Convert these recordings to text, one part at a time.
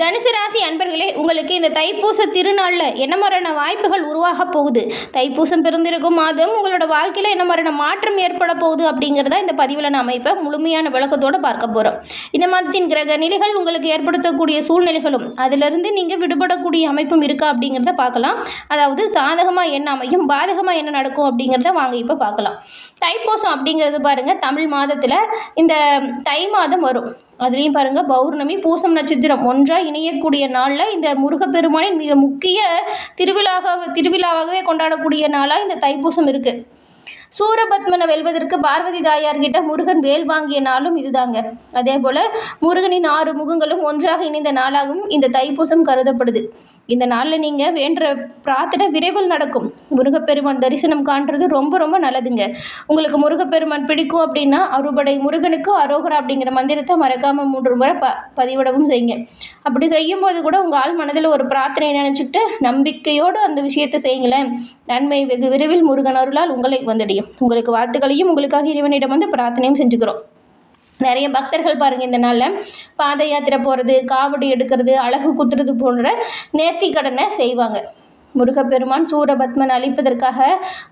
தனுசு ராசி அன்பர்களே உங்களுக்கு இந்த தைப்பூச திருநாளில் என்ன மாதிரியான வாய்ப்புகள் உருவாக போகுது? தைப்பூசம் பிறந்திருக்கும் மாதம் உங்களோட வாழ்க்கையில் என்ன மாதிரியான மாற்றம் ஏற்பட போகுது அப்படிங்கிறத இந்த பதிவில் நாம் இப்போ முழுமையான விளக்கத்தோடு பார்க்க போகிறோம் இந்த மாதத்தின் கிரக நிலைகள் உங்களுக்கு ஏற்படுத்தக்கூடிய சூழ்நிலைகளும் அதிலிருந்து நீங்கள் விடுபடக்கூடிய அமைப்பும் இருக்கா அப்படிங்கிறத பார்க்கலாம். அதாவது சாதகமாக என்ன அமையும் பாதகமாக என்ன நடக்கும் அப்படிங்கிறத வாங்க இப்போ பார்க்கலாம். தைப்பூசம் அப்படிங்கிறது பாருங்கள் தமிழ் மாதத்தில் இந்த தை மாதம் வரும். அதுலேயும் பாருங்கள் பௌர்ணமி பூசம் நட்சத்திரம். ஒன்றாக இணையக்கூடிய நாளில் இந்த முருகப்பெருமானின் மிக முக்கிய திருவிழாவாக திருவிழாவாகவே கொண்டாடக்கூடிய நாளாக இந்த தைப்பூசம் இருக்குது சூரபத்மனை வெல்வதற்கு பார்வதி தாயார்கிட்ட முருகன் வேல் வாங்கிய நாளும் இதுதாங்க. அதே போல் முருகனின் ஆறு முகங்களும் ஒன்றாக இணைந்த நாளாகவும் இந்த தைப்பூசம் கருதப்படுது. இந்த நாளில் நீங்கள் வேண்ட பிரார்த்தனை விரைவில் நடக்கும். முருகப்பெருமான் தரிசனம் காண்றது ரொம்ப ரொம்ப நல்லதுங்க. உங்களுக்கு முருகப்பெருமான் பிடிக்கும் அப்படின்னா அறுபடை முருகனுக்கு அரோகரா அப்படிங்கிற மந்திரத்தை மறக்காமல் மூன்று முறை ப பதிவிடவும் செய்யுங்க. அப்படி செய்யும்போது கூட உங்கள் ஆள் மனதில் ஒரு பிரார்த்தனை நினச்சிக்கிட்டு நம்பிக்கையோடு அந்த விஷயத்தை செய்யுங்களேன். நன்மை வெகு விரைவில் முருகன் அருளால் உங்களை வந்தடையும். உங்களுக்கு வாழ்த்துக்களையும் உங்களுக்காக இறைவனிடம் வந்து பிரார்த்தனையும் செஞ்சுக்கிறோம். நிறைய பக்தர்கள் பாருங்கள் இந்த நாளில். பாத யாத்திரை போகிறது காவடி எடுக்கிறது அழகு குத்துறது போன்ற நேர்த்தி கடனை செய்வாங்க. முருகப்பெருமான் சூரபத்மன் அழிப்பதற்காக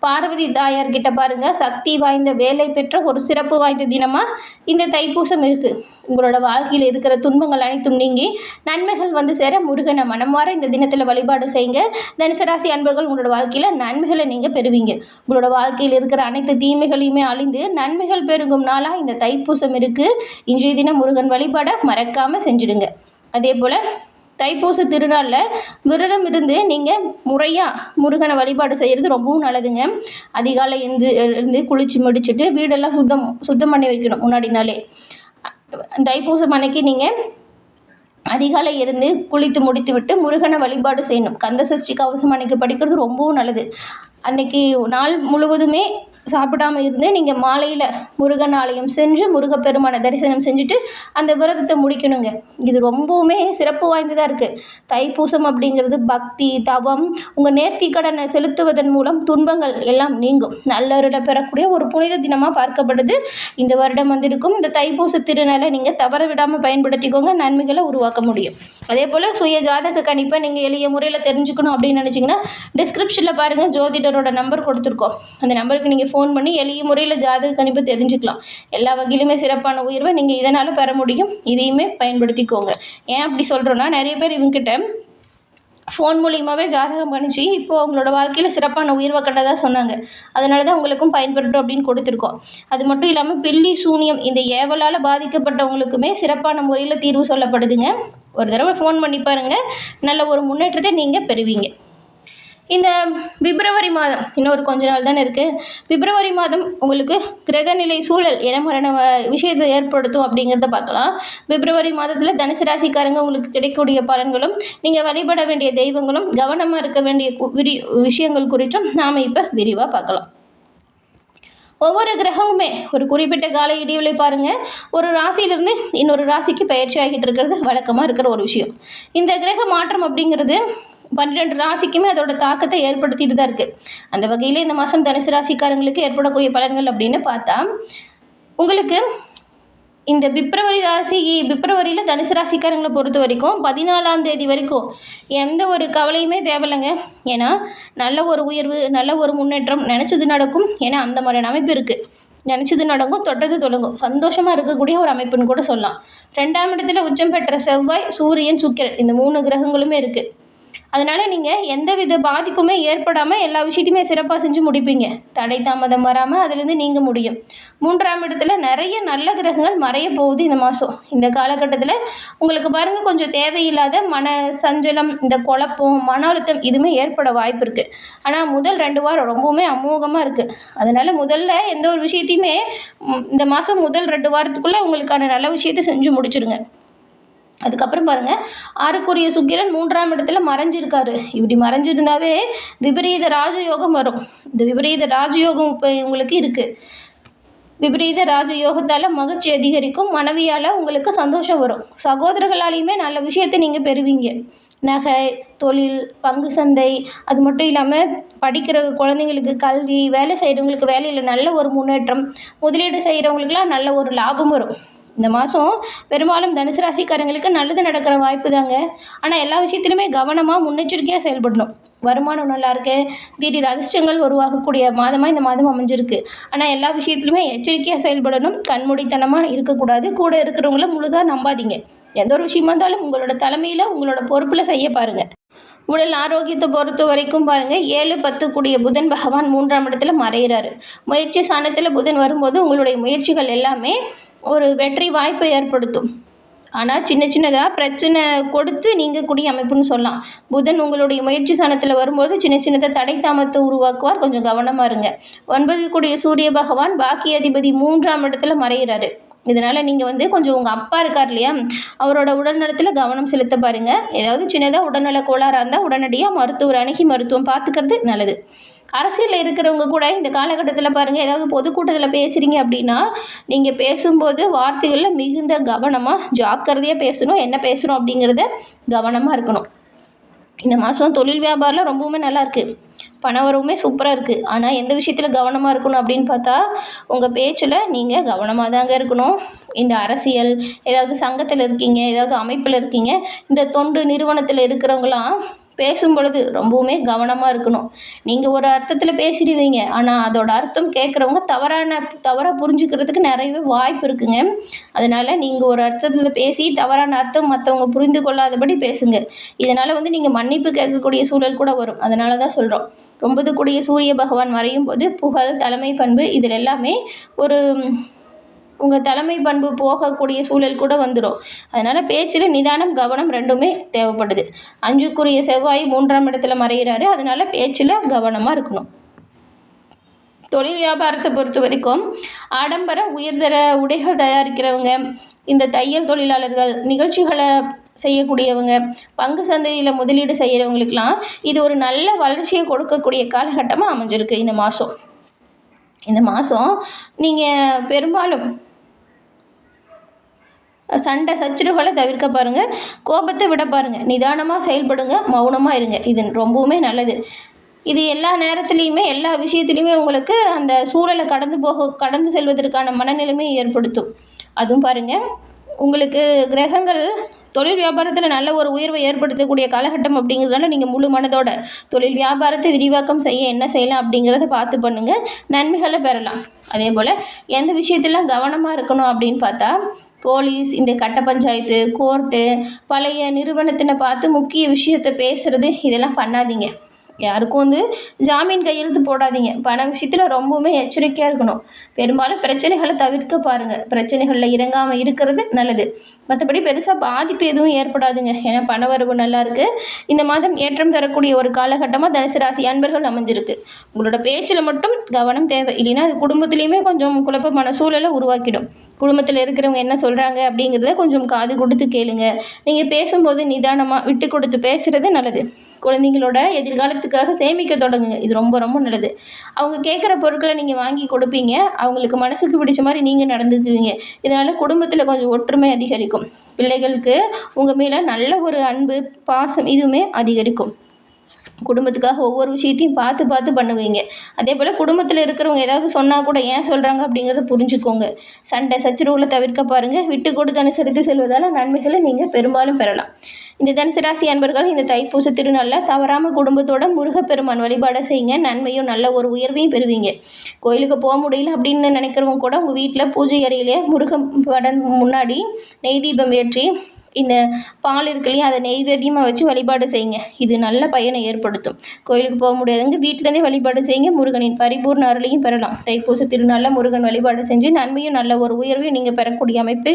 பார்வதி தாயார் கிட்ட பாருங்க. சக்தி வாய்ந்த வேலை பெற்ற ஒரு சிறப்பு வாய்ந்த தினமாக இந்த தைப்பூசம் இருக்குது உங்களோட வாழ்க்கையில் இருக்கிற துன்பங்கள் அனைத்தும் நீங்கி நன்மைகள் வந்து சேர முருகனை மனம் வர இந்த தினத்தில் வழிபாடு செய்யுங்க. தனுசராசி அன்பர்கள் உங்களோட வாழ்க்கையில் நன்மைகளை நீங்கள் பெறுவீங்க. உங்களோட வாழ்க்கையில் இருக்கிற அனைத்து தீமைகளையுமே அழிந்து நன்மைகள் பெருகும் நாளாக இந்த தைப்பூசம் இருக்குது இன்றைய தினம் முருகன் வழிபாடை மறக்காமல் செஞ்சுடுங்க. அதே போல் தைப்பூச திருநாளில் விரதம் இருந்து நீங்கள் முறையாக முருகனை வழிபாடு செய்கிறது ரொம்பவும் நல்லதுங்க. அதிகாலை இருந்து இருந்து குளித்து முடிச்சுட்டு வீடெல்லாம் சுத்தம் சுத்தம் பண்ணி வைக்கணும் முன்னாடி நாளே. தைப்பூசம் அன்னைக்கு நீங்கள் அதிகாலை இருந்து குளித்து முடித்து விட்டு முருகனை வழிபாடு செய்யணும். கந்த சஷ்டி கவசம் அன்னைக்கு படிக்கிறது ரொம்பவும் நல்லது. அன்னைக்கு நாள் முழுவதுமே சாப்பிடாம இருந்து நீங்கள் மாலையில் முருகன் ஆலயம் சென்று முருகப்பெருமானை தரிசனம் செஞ்சுட்டு அந்த விரதத்தை முடிக்கணுங்க. இது ரொம்பவுமே சிறப்பு வாய்ந்ததாக இருக்குது தைப்பூசம் அப்படிங்கிறது பக்தி தவம் உங்கள் நேர்த்தி கடனை செலுத்துவதன் மூலம் துன்பங்கள் எல்லாம் நீங்கும். நல்லருட பெறக்கூடிய ஒரு புனித தினமாக பார்க்கப்படுது. இந்த வருடம் வந்திருக்கும் இந்த தைப்பூச திருநாளை நீங்கள் தவற விடாமல் பயன்படுத்திக்கோங்க. நன்மைகளை உருவாக்க முடியும். அதே போல் சுய ஜாதக கணிப்பை நீங்கள் எளிய முறையில் தெரிஞ்சுக்கணும் அப்படின்னு நினச்சிங்கன்னா டிஸ்கிரிப்ஷனில் பாருங்கள் ஜோதிடரோட நம்பர் கொடுத்துருக்கோம். அந்த நம்பருக்கு நீங்கள் ஃபோன் பண்ணி எளிய முறையில் ஜாதக கணிப்பு தெரிஞ்சுக்கலாம். எல்லா வகையிலுமே சிறப்பான உயர்வை நீங்கள் இதனால் பெற முடியும். இதையுமே பயன்படுத்திக்கோங்க. ஏன் அப்படி சொல்கிறோன்னா நிறைய பேர் இவங்ககிட்ட ஃபோன் மூலியமாகவே ஜாதகம் பண்ணிச்சு இப்போது அவங்களோட வாழ்க்கையில் சிறப்பான உயர்வை கண்டதாக சொன்னாங்க. அதனால தான் உங்களுக்கும் பயன்படுத்தும் அப்படின்னு கொடுத்துருக்கோம். அது மட்டும் இல்லாமல் பில்லி சூனியம் இந்த ஏவலால் பாதிக்கப்பட்டவங்களுக்குமே சிறப்பான முறையில் தீர்வு சொல்லப்படுதுங்க. ஒரு தடவை ஃபோன் பண்ணி பாருங்கள் நல்ல ஒரு முன்னேற்றத்தை நீங்கள் பெறுவீங்க. இந்த பிப்ரவரி மாதம் இன்னொரு கொஞ்ச நாள் தானே இருக்குது பிப்ரவரி மாதம் உங்களுக்கு கிரகநிலை சூழல் என்ன மாதிரியான வ- விஷயத்தை ஏற்படுத்தும் அப்படிங்கிறத பார்க்கலாம். பிப்ரவரி மாதத்தில் தனுசு ராசிக்காரங்க உங்களுக்கு கிடைக்கக்கூடிய பலன்களும் நீங்கள் வழிபட வேண்டிய தெய்வங்களும் கவனமாக இருக்க வேண்டிய கு- விரி விஷயங்கள் குறித்தும் நாம் இப்போ விரிவாக பார்க்கலாம். ஒவ்வொரு கிரகமுமே ஒரு குறிப்பிட்ட கால இடைவெளி பாருங்கள் ஒரு ராசியிலிருந்து இன்னொரு ராசிக்கு பயிற்சி ஆகிட்டு இருக்கிறது வழக்கமாக இருக்கிற ஒரு விஷயம். இந்த கிரக மாற்றம் அப்படிங்கிறது பன்னிரெண்டு ராசிக்குமே அதோட தாக்கத்தை ஏற்படுத்திட்டு தான் இருக்குது அந்த வகையில் இந்த மாதம் தனுசு ராசிக்காரங்களுக்கு ஏற்படக்கூடிய பலன்கள் அப்படின்னு பார்த்தா உங்களுக்கு இந்த பிப்ரவரி ராசி பிப்ரவரியில் தனுசு ராசிக்காரங்களை பொறுத்த வரைக்கும் பதினாலாம் தேதி வரைக்கும் எந்த ஒரு கவலையுமே தேவையில்லைங்க. ஏன்னா நல்ல ஒரு உயர்வு நல்ல ஒரு முன்னேற்றம் நினச்சது நடக்கும். ஏன்னா அந்த மாதிரியான அமைப்பு இருக்குது நினச்சது நடக்கும் தொட்டது தொடங்கும். சந்தோஷமாக இருக்கக்கூடிய ஒரு அமைப்புன்னு கூட சொல்லலாம். ரெண்டாம் இடத்துல உச்சம் பெற்ற செவ்வாய் சூரியன் சுக்கிரன். இந்த மூணு கிரகங்களுமே இருக்குது அதனால் நீங்கள் எந்தவித பாதிப்புமே ஏற்படாமல் எல்லா விஷயத்தையுமே சிறப்பாக செஞ்சு முடிப்பீங்க. தடை தாமதம் வராமல் அதுலேருந்து நீங்கள் முடியும். மூன்றாம் இடத்துல நிறைய நல்ல கிரகங்கள் மறைய போகுது இந்த மாதம் இந்த காலகட்டத்தில் உங்களுக்கு பாருங்கள் கொஞ்சம் தேவையில்லாத மன சஞ்சலம் இந்த குழப்பம் மன அழுத்தம் இதுவுமே ஏற்பட வாய்ப்பு இருக்குது ஆனால் முதல் ரெண்டு வாரம் ரொம்பவுமே அமோகமாக இருக்குது அதனால் முதல்ல எந்த ஒரு விஷயத்தையுமே இந்த மாதம் முதல் ரெண்டு வாரத்துக்குள்ளே உங்களுக்கான நல்ல விஷயத்தை செஞ்சு முடிச்சிருங்க. அதுக்கப்புறம் பாருங்கள் ஆறுக்குரிய சுக்கிரன் மூன்றாம் இடத்துல மறைஞ்சிருக்காரு. இப்படி மறைஞ்சிருந்தாவே விபரீத ராஜயோகம் வரும். இந்த விபரீத ராஜயோகம் இப்போ உங்களுக்கு இருக்குது விபரீத ராஜயோகத்தால் மகிழ்ச்சி அதிகரிக்கும். மனைவியால் உங்களுக்கு சந்தோஷம் வரும். சகோதரர்களாலையுமே நல்ல விஷயத்தை நீங்கள் பெறுவீங்க. நகை தொழில் பங்கு சந்தை அது மட்டும் இல்லாமல் படிக்கிற குழந்தைங்களுக்கு கல்வி வேலை செய்கிறவங்களுக்கு வேலையில் நல்ல ஒரு முன்னேற்றம் முதலீடு செய்கிறவங்களுக்குலாம் நல்ல ஒரு லாபம் வரும். இந்த மாதம் பெரும்பாலும் தனுசு ராசிக்காரங்களுக்கு நல்லது நடக்கிற வாய்ப்பு தாங்க ஆனால் எல்லா விஷயத்திலுமே கவனமாக முன்னெச்சரிக்கையாக செயல்படணும். வருமானம் நல்லா இருக்கு. திடீர் அதிர்ஷ்டங்கள் உருவாகக்கூடிய மாதமாக இந்த மாதம் அமைஞ்சிருக்கு. ஆனால் எல்லா விஷயத்திலுமே எச்சரிக்கையாக செயல்படணும். கண்மூடித்தனமாக இருக்கக்கூடாது. கூட இருக்கிறவங்கள முழுதாக நம்பாதீங்க. எந்த ஒரு விஷயமா இருந்தாலும் உங்களோட தலைமையில் உங்களோட பொறுப்பில் செய்ய பாருங்கள் உடல் ஆரோக்கியத்தை பொறுத்த வரைக்கும் பாருங்கள் ஏழு பத்து கூடிய புதன் பகவான் மூன்றாம் இடத்துல மறைகிறாரு முயற்சி ஸ்தானத்தில் புதன் வரும்போது உங்களுடைய முயற்சிகள் எல்லாமே ஒரு வெற்றி வாய்ப்பை ஏற்படுத்தும். ஆனால் சின்ன சின்னதாக பிரச்சனை கொடுத்து நீங்கக்கூடிய அமைப்புன்னு சொல்லலாம். புதன் உங்களுடைய முயற்சி சாணத்தில் வரும்போது சின்ன சின்னதாக தடை தாமத்தை உருவாக்குவார். கொஞ்சம் கவனமாக இருங்க. ஒன்பது கூடிய சூரிய பகவான் பாக்கி அதிபதி மூன்றாம் இடத்துல மறைகிறாரு இதனால் நீங்கள் வந்து கொஞ்சம் உங்கள் அப்பா இருக்கார் இல்லையா? அவரோட உடல்நலத்தில் கவனம் செலுத்த பாருங்கள் ஏதாவது சின்னதாக உடல்நல கோளாறாக இருந்தால் உடனடியாக மருத்துவர் அணுகி மருத்துவம் பார்த்துக்கிறது நல்லது. அரசியலில் இருக்கிறவங்க கூட இந்த காலகட்டத்தில் பாருங்கள் ஏதாவது பொதுக்கூட்டத்தில் பேசுகிறீங்க அப்படின்னா நீங்கள் பேசும்போது வார்த்தைகளில் மிகுந்த கவனமாக ஜாக்கிரதையாக பேசணும் என்ன பேசுகிறோம் அப்படிங்கிறத கவனமாக இருக்கணும். இந்த மாதம் தொழில் வியாபாரம்லாம் ரொம்பவுமே நல்லா இருக்குது பண வரவுமே சூப்பராக இருக்குது ஆனால் எந்த விஷயத்தில் கவனமாக இருக்கணும் அப்படின்னு பார்த்தா உங்கள் பேச்சில் நீங்கள் கவனமாக தாங்க இருக்கணும். இந்த அரசியல் ஏதாவது சங்கத்தில் இருக்கீங்க ஏதாவது அமைப்பில் இருக்கீங்க இந்த தொண்டு நிறுவனத்தில் இருக்கிறவங்களாம் பேசும் பொழுது ரொம்பவுமே கவனமாக இருக்கணும். நீங்கள் ஒரு அர்த்தத்தில் பேசிடுவீங்க. ஆனால் அதோட அர்த்தம் கேட்குறவங்க தவறான தவறாக புரிஞ்சுக்கிறதுக்கு நிறையவே வாய்ப்பு இருக்குங்க. அதனால் நீங்கள் ஒரு அர்த்தத்தில் பேசி தவறான அர்த்தம் மற்றவங்க புரிந்து கொள்ளாதபடி பேசுங்க. இதனால் வந்து நீங்கள் மன்னிப்பு கேட்கக்கூடிய சூழல் கூட வரும். அதனால தான் சொல்கிறோம் ஒன்பது கூடிய சூரிய பகவான் வரையும் போது புகழ் தலைமை பண்பு இதில் எல்லாமே ஒரு உங்கள் தலைமை பண்பு போகக்கூடிய சூழல் கூட வந்துடும் அதனால் பேச்சில் நிதானம் கவனம் ரெண்டுமே தேவைப்படுது. அஞ்சுக்குரிய செவ்வாய் மூன்றாம் இடத்துல மறைகிறாரு அதனால் பேச்சில் கவனமாக இருக்கணும். தொழில் வியாபாரத்தை பொறுத்த வரைக்கும் ஆடம்பர உயர்தர உடைகள் தயாரிக்கிறவங்க இந்த தையல் தொழிலாளர்கள் நிகழ்ச்சிகளை செய்யக்கூடியவங்க பங்கு சந்தையில் முதலீடு செய்கிறவங்களுக்கெல்லாம் இது ஒரு நல்ல வளர்ச்சியை கொடுக்கக்கூடிய காலகட்டமாக அமைஞ்சிருக்கு இந்த மாதம் இந்த மாதம் நீங்கள் பெரும்பாலும் சண்டை சச்சரவுகளை தவிர்க்க பாருங்கள் கோபத்தை விட பாருங்கள் நிதானமாக செயல்படுங்க. மௌனமாக இருங்க. இது ரொம்பவுமே நல்லது. இது எல்லா நேரத்துலேயுமே எல்லா விஷயத்துலையுமே உங்களுக்கு அந்த சூழலை கடந்து போக கடந்து செல்வதற்கான மனநிலைமை ஏற்படுத்தும். அதுவும் பாருங்கள் உங்களுக்கு கிரகங்கள் தொழில் வியாபாரத்தில் நல்ல ஒரு உயர்வை ஏற்படுத்தக்கூடிய காலகட்டம் அப்படிங்கிறதுனால நீங்கள் முழு மனதோட தொழில் வியாபாரத்தை விரிவாக்கம் செய்ய என்ன செய்யலாம் அப்படிங்கிறத பார்த்து பண்ணுங்கள் நன்மைகளை பெறலாம். அதே போல் எந்த விஷயத்திலாம் கவனமாக இருக்கணும் அப்படின்னு பார்த்தா போலீஸ் இந்த கட்ட பஞ்சாயத்து கோர்ட்டு பழைய நிறுவனத்தினை பார்த்து முக்கிய விஷயத்தை பேசுகிறது இதெல்லாம் பண்ணாதீங்க. யாருக்கும் வந்து ஜாமீன் கையெழுத்து போடாதீங்க. பண விஷயத்தில் ரொம்பவுமே எச்சரிக்கையாக இருக்கணும். பெரும்பாலும் பிரச்சனைகளை தவிர்க்க பாருங்கள் பிரச்சனைகளில் இறங்காமல் இருக்கிறது நல்லது. மற்றபடி பெருசாக பாதிப்பு எதுவும் ஏற்படாதுங்க. ஏன்னா பண வரவு நல்லா இருக்குது இந்த மாதம் ஏற்றம் தரக்கூடிய ஒரு காலகட்டமாக தனுசு ராசி அன்பர்கள் அமைஞ்சிருக்கு. உங்களோட பேச்சில் மட்டும் கவனம் தேவை. இல்லைன்னா அது குடும்பத்துலேயுமே கொஞ்சம் குழப்பமான சூழலை உருவாக்கிடும். குடும்பத்தில் இருக்கிறவங்க என்ன சொல்கிறாங்க அப்படிங்கிறத கொஞ்சம் காது கொடுத்து கேளுங்க. நீங்கள் பேசும்போது நிதானமாக விட்டு கொடுத்து பேசுகிறது நல்லது. குழந்தைங்களோட எதிர்காலத்துக்காக சேமிக்க தொடங்குங்க. இது ரொம்ப ரொம்ப நல்லது. அவங்க கேட்குற பொருட்களை நீங்கள் வாங்கி கொடுப்பீங்க. அவங்களுக்கு மனசுக்கு பிடிச்ச மாதிரி நீங்கள் நடந்துக்குவீங்க. இதனால் குடும்பத்தில் கொஞ்சம் ஒற்றுமை அதிகரிக்கும். பிள்ளைகளுக்கு உங்கள் மேலே நல்ல ஒரு அன்பு பாசம் இதுவுமே அதிகரிக்கும். குடும்பத்துக்காக ஒவ்வொரு விஷயத்தையும் பார்த்து பார்த்து பண்ணுவீங்க. அதே போல் குடும்பத்தில் இருக்கிறவங்க ஏதாவது சொன்னால் கூட ஏன் சொல்கிறாங்க அப்படிங்கிறத புரிஞ்சுக்கோங்க. சண்டை சச்சரவுகளை தவிர்க்க பாருங்கள் விட்டு கொடுத்து அனுசரித்து செல்வதால் நன்மைகளை நீங்கள் பெரும்பாலும் பெறலாம். இந்த தனுசு ராசி அன்பர்கள் இந்த தைப்பூச திருநாளில் தவறாமல் குடும்பத்தோட முருகப்பெருமான் வழிபாடை செய்யுங்க. நன்மையும் நல்ல ஒரு உயர்வையும் பெறுவீங்க. கோயிலுக்கு போக முடியல அப்படின்னு நினைக்கிறவங்க கூட உங்கள் வீட்டில் பூஜை அறையிலே முருகன் படம் முன்னாடி நெய் தீபம் ஏற்றி இந்த பால் இருக்கு இல்லையா அதை நெய்வேத்தியமாக வச்சு வழிபாடு செய்யுங்க. இது நல்ல பயனை ஏற்படுத்தும். கோயிலுக்கு போக முடியாதுங்க. வீட்டிலேருந்தே வழிபாடு செய்யுங்க. முருகனின் பரிபூர்ண அருளையும் பெறலாம். தைப்பூச திருநாளில் முருகன் வழிபாடு செஞ்சு நன்மையும் நல்ல ஒரு உயர்வையும் நீங்கள் பெறக்கூடிய அமைப்பு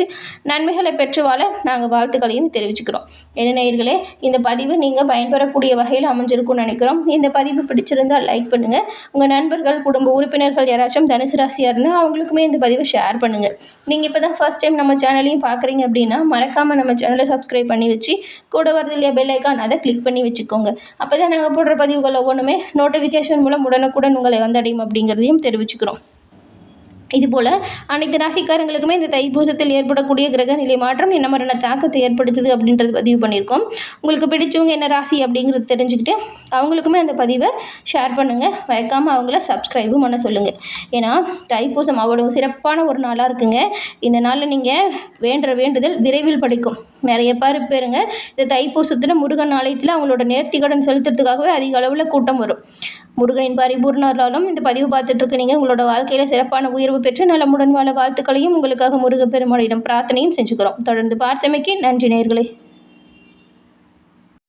நன்மைகளை பெற்று வாழ நாங்கள் வாழ்த்துக்களையும் தெரிவிச்சுக்கிறோம். என்ன நேயர்களே இந்த பதிவு நீங்கள் பயன்பெறக்கூடிய வகையில் அமைஞ்சிருக்கும்னு நினைக்கிறோம். இந்த பதிவு பிடிச்சிருந்தால் லைக் பண்ணுங்கள் உங்கள் நண்பர்கள் குடும்ப உறுப்பினர்கள் யாராச்சும் தனுசு ராசியாக இருந்தால் அவங்களுக்குமே இந்த பதிவை ஷேர் பண்ணுங்கள் நீங்கள் இப்போ தான் ஃபஸ்ட் டைம் நம்ம சேனலையும் பார்க்குறீங்க அப்படின்னா மறக்காமல் நம்ம சேனலை சப்ஸ்கிரைப் பண்ணி வச்சு கூட வருது இல்லையா பெல் ஐக்கான் அதை கிளிக் பண்ணி வச்சுக்கோங்க. அப்போ தான் நாங்கள் போடுற பதிவுகள் ஒவ்வொன்றுமே நோட்டிஃபிகேஷன் மூலம் உடனுக்குடன் உங்களை வந்தடையும் அப்படிங்கிறதையும் தெரிவிச்சுக்கிறோம். இதுபோல் அனைத்து ராசிக்காரங்களுக்குமே இந்த தைப்பூசத்தில் ஏற்படக்கூடிய கிரக நிலை மாற்றம் என்ன மாதிரியான தாக்கத்தை ஏற்படுத்துது அப்படின்றது பதிவு பண்ணியிருக்கோம். உங்களுக்கு பிடிச்சவங்க என்ன ராசி அப்படிங்கிறது தெரிஞ்சுக்கிட்டு அவங்களுக்குமே அந்த பதிவை ஷேர் பண்ணுங்கள் மறக்காமல் அவங்கள சப்ஸ்கிரைபும் பண்ண சொல்லுங்கள் ஏன்னா தைப்பூசம் அவ்வளோ சிறப்பான ஒரு நாளாக இருக்குங்க. இந்த நாளில் நீங்கள் வேண்டுற வேண்டுதல் விரைவில் படிக்கும். நிறைய பேர் பேருங்க இந்த தைப்பூசத்தில் முருகன் ஆலயத்தில் அவங்களோட நேர்த்திக்கடன் செலுத்துறதுக்காகவே அதிக அளவில் கூட்டம் வரும். முருகனின் பரிபூர்ண அருளாலும் இந்த பதிவு பார்த்துட்டு இருக்க நீங்கள் உங்களோட வாழ்க்கையில் சிறப்பான உயர்வு பெற்று நலமுடன் வாழ வாழ்த்துக்களையும் உங்களுக்காக முருகப்பெருமானிடம் பிரார்த்தனையும் செஞ்சுக்கிறோம். தொடர்ந்து பார்த்தமைக்கு நன்றி நேர்களே